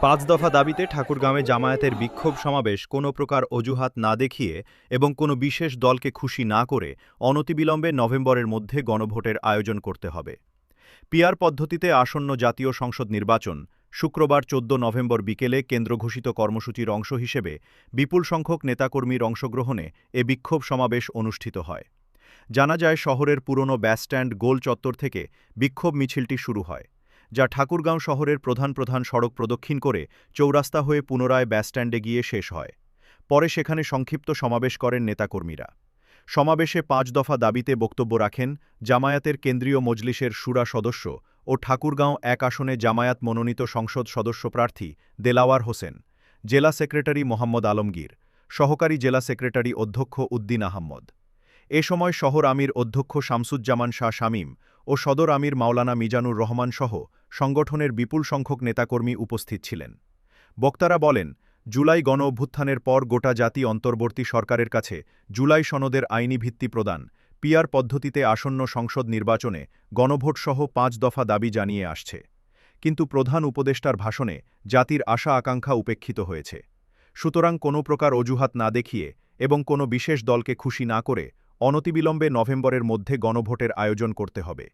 পাঁচ দফা দাবিতে ঠাকুরগাঁওয়ে জামায়াতের বিক্ষোভ সমাবেশ কোনো প্রকার অজুহাত না দেখিয়ে এবং কোনো বিশেষ দলকে খুশি না করে অনতিবিলম্বে নভেম্বরের মধ্যে গণভোটের আয়োজন করতে হবে। পিয়ার পদ্ধতিতে আসন্ন জাতীয় সংসদ নির্বাচন শুক্রবার চোদ্দ নভেম্বর বিকেলে কেন্দ্র ঘোষিত কর্মসূচির অংশ হিসেবে বিপুল সংখ্যক নেতাকর্মীর অংশগ্রহণে এ বিক্ষোভ সমাবেশ অনুষ্ঠিত হয়। জানা যায়, শহরের পুরনো ব্যাসস্ট্যান্ড গোল চত্বর থেকে বিক্ষোভ মিছিলটি শুরু হয়। যা ঠাকুরগাঁও শহরের প্রধান প্রধান সড়ক প্রদক্ষিণ করে চৌরাস্তা হয়ে পুনরায় ব্যাসস্ট্যান্ডে গিয়ে শেষ হয়। পরে সেখানে সংক্ষিপ্ত সমাবেশ করেন নেতাকর্মীরা। সমাবেশে পাঁচ দফা দাবিতে বক্তব্য রাখেন জামায়াতের কেন্দ্রীয় মজলিসের সুরা সদস্য ও ঠাকুরগাঁও এক আসনে জামায়াত মনোনীত সংসদ সদস্য প্রার্থী দেলাওয়ার হোসেন, জেলা সেক্রেটারি মোহাম্মদ আলমগীর, সহকারী জেলা সেক্রেটারি অধ্যক্ষ উদ্দিন আহম্মদ। এ সময় শহর আমির অধ্যক্ষ শামসুজ্জামান শাহ শামীম ও সদর আমির মাওলানা মিজানুর রহমান সহ সংগঠনের বিপুল সংখ্যক নেতাকর্মী উপস্থিত ছিলেন। বক্তারা বলেন, জুলাই গণ অভ্যুত্থানের পর গোটা জাতি অন্তর্বর্তী সরকারের কাছে জুলাই সনদের আইনি ভিত্তি প্রদান পিয়ার পদ্ধতিতে আসন্ন সংসদ নির্বাচনে গণভোটসহ পাঁচ দফা দাবি জানিয়ে আসছে। কিন্তু প্রধান উপদেষ্টার ভাষণে জাতির আশা আকাঙ্ক্ষা উপেক্ষিত হয়েছে। সুতরাং কোনো প্রকার অজুহাত না দেখিয়ে এবং কোনো বিশেষ দলকে খুশি না করে অনতিবিলম্বে নভেম্বরের মধ্যে গণভোটের আয়োজন করতে হবে।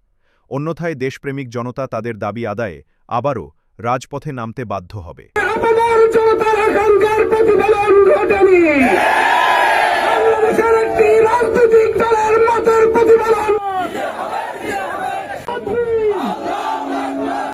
অন্যথায় দেশপ্রেমিক জনতা তাদের দাবি আদায়ে আবারও রাজপথে নামতে বাধ্য হবে।